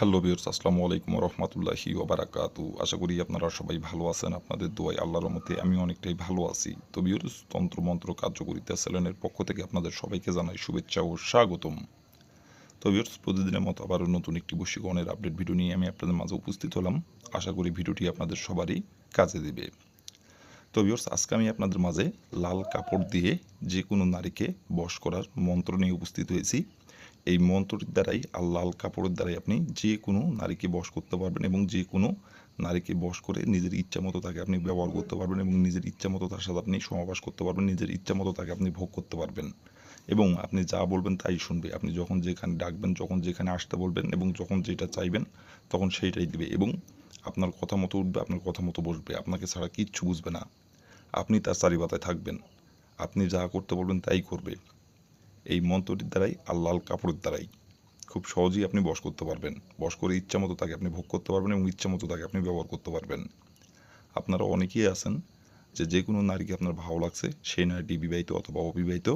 Hello বিয়র্স আসসালামু আলাইকুম রহমতুল্লাহি ওবারাকাতু। আশা করি আপনারা সবাই ভালো আছেন, আপনাদের দোয়াই আল্লাহর মতে আমি অনেকটাই ভালো আছি। তো বিয়র্স তন্ত্রমন্ত্র কার্যকরিতা চ্যানেলের পক্ষ থেকে আপনাদের সবাইকে জানাই শুভেচ্ছা ও স্বাগতম। তো বিয়র্স প্রতিদিনের মতো আবারও নতুন একটি বশীকরণের আপডেট ভিডিও নিয়ে আমি আপনাদের মাঝে উপস্থিত হলাম। আশা করি ভিডিওটি আপনাদের সবারই কাজে দেবে। তো বিয়র্স আজকে আমি আপনাদের মাঝে লাল কাপড় দিয়ে যে কোনো নারীকে বশ করার মন্ত্র নিয়ে উপস্থিত হয়েছি। এই মন্ত্রটির দ্বারাই আর লাল কাপড়ের দ্বারাই আপনি যে কোনো নারীকে বশ করতে পারবেন এবং যে কোনো নারীকে বশ করে নিজের ইচ্ছা মতো তাকে আপনি ব্যবহার করতে পারবেন এবং নিজের ইচ্ছা মতো তার সাথে আপনি সমাবাস করতে পারবেন, নিজের ইচ্ছা মতো তাকে আপনি ভোগ করতে পারবেন। এবং আপনি যা বলবেন তাই শুনবে। আপনি যখন যেখানে ডাকবেন, যখন যেখানে আসতে বলবেন এবং যখন যেটা চাইবেন, তখন সেইটাই দিবে এবং আপনার কথা মতো উঠবে, আপনার কথা মতো বসবে। আপনাকে ছাড়া কিচ্ছু বুঝবে না। আপনি তার চারিপাতায় থাকবেন। আপনি যা করতে বলবেন তাই করবে। এই মন্ত্রটির দ্বারাই, আর লাল কাপড়ের দ্বারাই। খুব সহজেই আপনি বশ করতে পারবেন। বশ করে ইচ্ছা মতো তাকে আপনি ভোগ করতে পারবেন এবং ইচ্ছা মতো তাকে আপনি ব্যবহার করতে পারবেন। আপনারা অনেকেই আছেন যে যে কোনো নারীকে আপনার ভালো লাগছে, সেই নারীটি বিবাহিত অথবা অবিবাহিত,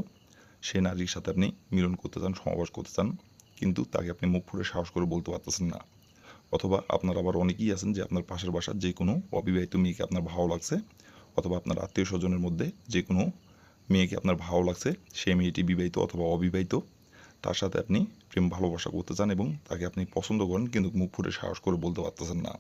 সেই নারীর সাথে আপনি মিলন করতে চান সমাবাস করতে চান, কিন্তু তাকে আপনি মুখ ফুটে সাহস করে বলতে পারতেছেন না। অথবা আপনার আবার অনেকেই আছেন যে আপনার পাশের বাসার যে কোনো অবিবাহিত মেয়েকে আপনার ভালো লাগছে, অথবা আপনার আত্মীয় স্বজনের মধ্যে যে কোনো মেয়েকে আপনার ভালো লাগছে সেই মেয়েটি বিবাহিত অথবা অবিবাহিত, তার সাথে আপনি প্রেম ভালোবাসা করতে চান এবং তাকে আপনি পছন্দ করেন কিন্তু মুখ ফুটে সাহস করে বলতে পারতেছেন না।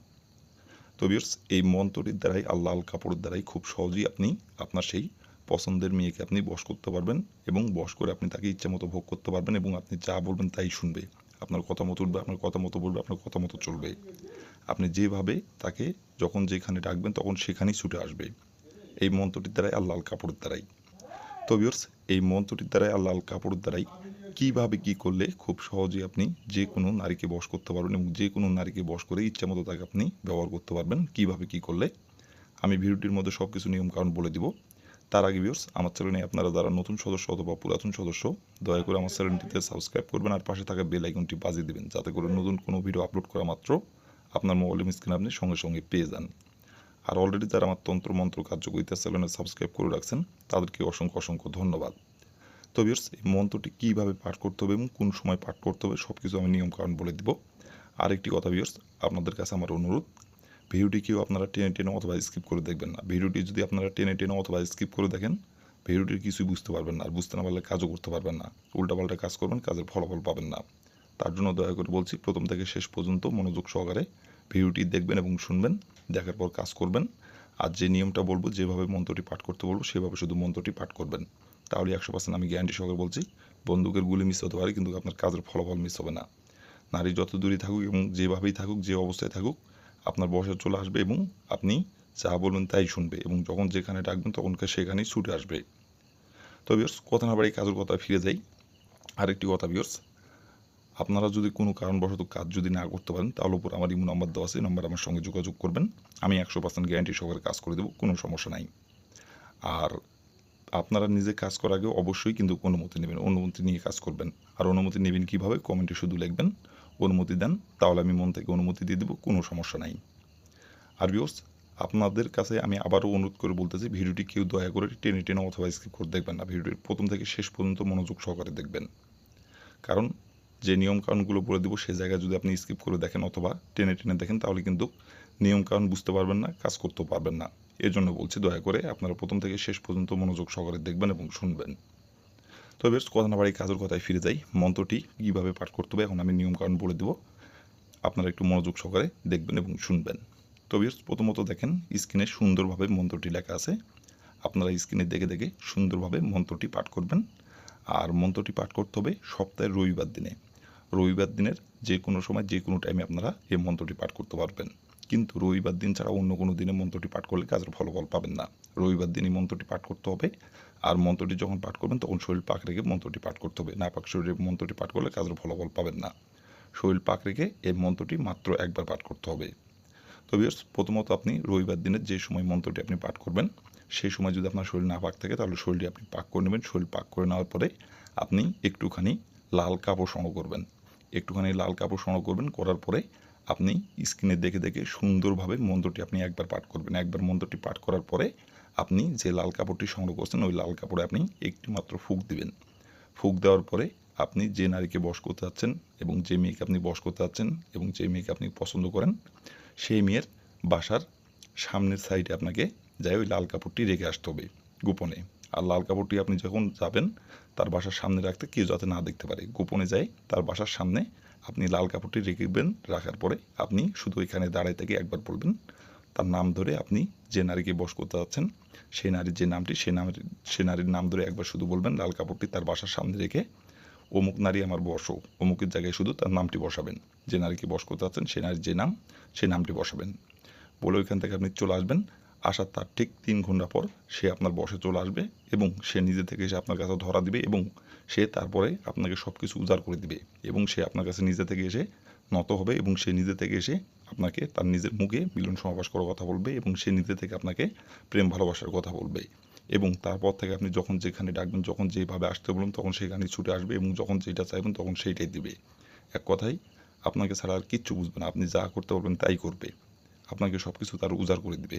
তো বিয়ার্স এই মন্ত্রটির দ্বারাই আল্লাহ আল কাপড়ের দ্বারাই খুব সহজেই আপনি আপনার সেই পছন্দের মেয়েকে আপনি বশ করতে পারবেন এবং বশ করে আপনি তাকে ইচ্ছা মতো ভোগ করতে পারবেন এবং আপনি যা বলবেন তাই শুনবে। আপনার কথা মতো উঠবে, আপনার কথা মতো বলবে, আপনার কথা মতো চলবে। আপনি যেভাবে তাকে যখন যেখানে ডাকবেন তখন সেখানেই ছুটে আসবে। এই মন্ত্রটির দ্বারাই আল্লাহ আল কাপড়ের দ্বারাই। তো এই মন্ত্রটির দ্বারাই আল্লাহ আল কাপড়ের দ্বারাই কীভাবে কী করলে খুব সহজেই আপনি যে কোনো নারীকে বশ করতে পারবেন এবং যে কোনো নারীকে বশ করে ইচ্ছা মতো তাকে আপনি ব্যবহার করতে পারবেন, কীভাবে কী করলে? আমি ভিডিওটির মধ্যে সব কিছু নিয়ম নিয়মকানুন বলে দিব। তার আগে ভিউয়ার্স আমার চ্যানেলে আপনারা যারা নতুন সদস্য অথবা পুরাতন সদস্য, দয়া করে আমার চ্যানেলটিতে সাবস্ক্রাইব করবেন আর পাশে থাকা বেল আইকনটি বাজিয়ে দেবেন, যাতে করে নতুন কোনো ভিডিও আপলোড করা মাত্র আপনার মোবাইলের স্ক্রিনে আপনি সঙ্গে সঙ্গে পেয়ে যান। আর অলরেডি যারা আমার তন্ত্র মন্ত্র কার্যকরিতা চ্যানেলে সাবস্ক্রাইব করে রাখছেন, তাদেরকে অসংখ্য অসংখ্য ধন্যবাদ। তো ভিউয়ার্স এই মন্ত্রটি কীভাবে পাঠ করতে হবে এবং কোন সময় পাঠ করতে হবে সব কিছু আমি নিয়মকানুন বলে দিব। আরেকটি কথা ভিউয়ার্স আপনাদের কাছে আমার অনুরোধ, ভিডিওটি কেউ আপনারা টেনে টেনে অথবা স্কিপ করে দেখবেন না। ভিডিওটি যদি আপনারা টেনে টেনে অথবা স্কিপ করে দেখেন, ভিডিওটির কিছুই বুঝতে পারবেন না আর বুঝতে না পারলে কাজও করতে পারবেন না। উল্টাপাল্টা কাজ করবেন, কাজের ফলাফল পাবেন না। তার জন্য দয়া করে বলছি, প্রথম থেকে শেষ পর্যন্ত মনোযোগ সহকারে ভিডিওটি দেখবেন এবং শুনবেন, দেখার পর কাজ করবেন। আর যে নিয়মটা বলব, যেভাবে মন্ত্রটি পাঠ করতে বলব, সেভাবে শুধু মন্ত্রটি পাঠ করবেন। তাহলে একশো পার্সেন্ট আমি গ্যারান্টি সহকারে বলছি, বন্দুকের গুলি মিস হতে পারে, কিন্তু আপনার কাজের ফলাফল মিস হবে না। নারী যত দূরে থাকুক এবং যেভাবেই থাকুক, যে অবস্থায় থাকুক, আপনার বয়সে চলে আসবে এবং আপনি যা বলবেন তাই শুনবে এবং যখন যেখানে ডাকবেন তখনকে সেখানেই ছুটে আসবে। তো বিয়র্স কথা না বাড়ি কাজের কথা ফিরে যাই। আরেকটি কথা বিয়র্স আপনারা যদি কোনো কারণবশত কাজ যদি না করতে পারেন, তাহলে উপর আমার ইমো নাম্বার দেওয়া আছে নাম্বার আমার সঙ্গে যোগাযোগ করবেন। আমি একশো পার্সেন্ট গ্যারান্টি সহকারে কাজ করে দেবো, কোনো সমস্যা নাই। আর আপনারা নিজে কাজ করার আগে অবশ্যই কিন্তু অনুমতি নেবেন, অনুমতি নিয়ে কাজ করবেন। আর অনুমতি নেবেন কীভাবে কমেন্টে শুধু লিখবেন, অনুমতি দেন, তাহলে আমি মন থেকে অনুমতি দিয়ে দেবো, কোনো সমস্যা নাই। আর বিওস আপনাদের কাছে আমি আবারও অনুরোধ করে বলতেছি, ভিডিওটি কেউ দয়া করে টেনে টেনে অথবা স্কিপ করে দেখবেন না। ভিডিওটির প্রথম থেকে শেষ পর্যন্ত মনোযোগ সহকারে দেখবেন। কারণ যে নিয়মকানুনগুলো বলে দেবো সে জায়গায় যদি আপনি স্কিপ করে দেখেন অথবা টেনে টেনে দেখেন, তাহলে কিন্তু নিয়মকানুন বুঝতে পারবেন না, কাজ করতেও পারবেন না। এর জন্য বলছি, দয়া করে আপনারা প্রথম থেকে শেষ পর্যন্ত মনোযোগ সহকারে দেখবেন এবং শুনবেন। তো বেশ, কথা না বাড়ি কাজের কথায় ফিরে যাই। মন্ত্রটি কীভাবে পাঠ করতে হবে এখন আমি নিয়মকানুন বলে দেবো। আপনারা একটু মনোযোগ সহকারে দেখবেন এবং শুনবেন। তো বেশ, প্রথমত দেখেন, স্ক্রিনে সুন্দরভাবে মন্ত্রটি লেখা আছে। আপনারা স্ক্রিনে দেখে দেখে সুন্দরভাবে মন্ত্রটি পাঠ করবেন। আর মন্ত্রটি পাঠ করতে হবে সপ্তাহের রবিবার দিনে। রবিবার দিনের যে কোনো সময়, যে কোনো টাইমে আপনারা এই মন্ত্রটি পাঠ করতে পারবেন। কিন্তু রবিবার দিন ছাড়া অন্য কোনো দিনে মন্ত্রটি পাঠ করলে কাজের ফলাফল পাবেন না। রবিবার দিনই মন্ত্রটি পাঠ করতে হবে। আর মন্ত্রটি যখন পাঠ করবেন, তখন শরীর পাক রেখে মন্ত্রটি পাঠ করতে হবে। না পাক শরীরে মন্ত্রটি পাঠ করলে কাজের ফলাফল পাবেন না। শরীর পাক রেখে এই মন্ত্রটি মাত্র একবার পাঠ করতে হবে। তো বিয়ার্স প্রথমত আপনি রবিবার দিনের যে সময় মন্ত্রটি আপনি পাঠ করবেন, সেই সময় যদি আপনার শরীর না পাক থাকে, তাহলে শরীরটি আপনি পাক করে নেবেন। শরীর পাক করে নেওয়ার পরে আপনি একটুখানি লাল কাপড় সংগ্রহ করবেন। একটুখানি লাল কাপড় সংগ্রহ করবেন, করার পরে আপনি স্ক্রিনে দেখে দেখে সুন্দরভাবে মন্ত্রটি আপনি একবার পাঠ করবেন। একবার মন্ত্রটি পাঠ করার পরে আপনি যে লাল কাপড়টি সংগ্রহ করছেন, ওই লাল কাপড়ে আপনি একটি মাত্র ফুক দিবেন। ফুক দেওয়ার পরে আপনি যে নারীকে বশ করতে যাচ্ছেন এবং যে মেয়েকে আপনি বশ করতে যাচ্ছেন এবং যে মেয়েকে আপনি পছন্দ করেন, সেই মেয়ের বাসার সামনের সাইডে আপনাকে যাই ওই লাল কাপড়টি রেখে আসতে হবে গোপনে। আর লাল কাপড়টি আপনি যখন যাবেন, তার বাসার সামনে রাখতে কেউ যাতে না দেখতে পারে। গোপনে যাই, তার বাসার সামনে আপনি লাল কাপড়টি রেখেবেন রাখার পরে আপনি শুধু এখানে দাঁড়ায় থেকে একবার বলবেন, তার নাম ধরে আপনি যে নারীকে বস করতে যাচ্ছেন, সেই নারীর যে নামটি, সে নামের, সে নারীর নাম ধরে একবার শুধু বলবেন, লাল কাপড়টি তার বাসার সামনে রেখে অমুক নারী আমার বসো অমুকের জায়গায় শুধু তার নামটি বসাবেন। যে নারীকে বস করতে যাচ্ছেন, সে নারীর যে নাম সেই নামটি বসাবেন। বলে ওইখান থেকে আপনি চলে আসবেন। আসার তার ঠিক তিন ঘণ্টা পর সে আপনার বসে চলে আসবে এবং সে নিজে থেকে এসে আপনার কাছে ধরা দিবে এবং সে তারপরে আপনাকে সব কিছু উজাড় করে দিবে এবং সে আপনার কাছে নিজে থেকে এসে নত হবে এবং সে নিজে থেকে এসে আপনাকে তার নিজের মুখে মিলন সমাবেশ করার কথা বলবে এবং সে নিজে থেকে আপনাকে প্রেম ভালোবাসার কথা বলবে এবং তারপর থেকে আপনি যখন যেখানে ডাকবেন, যখন যেভাবে আসতে বলুন তখন সেখানে ছুটে আসবে এবং যখন যেটা চাইবেন তখন সেইটাই দিবে। এক কথায়, আপনাকে ছাড়া আর কিচ্ছু বুঝবে না। আপনি যা করতে বলবেন তাই করবে। আপনাকে সব কিছু তার উজাড় করে দিবে।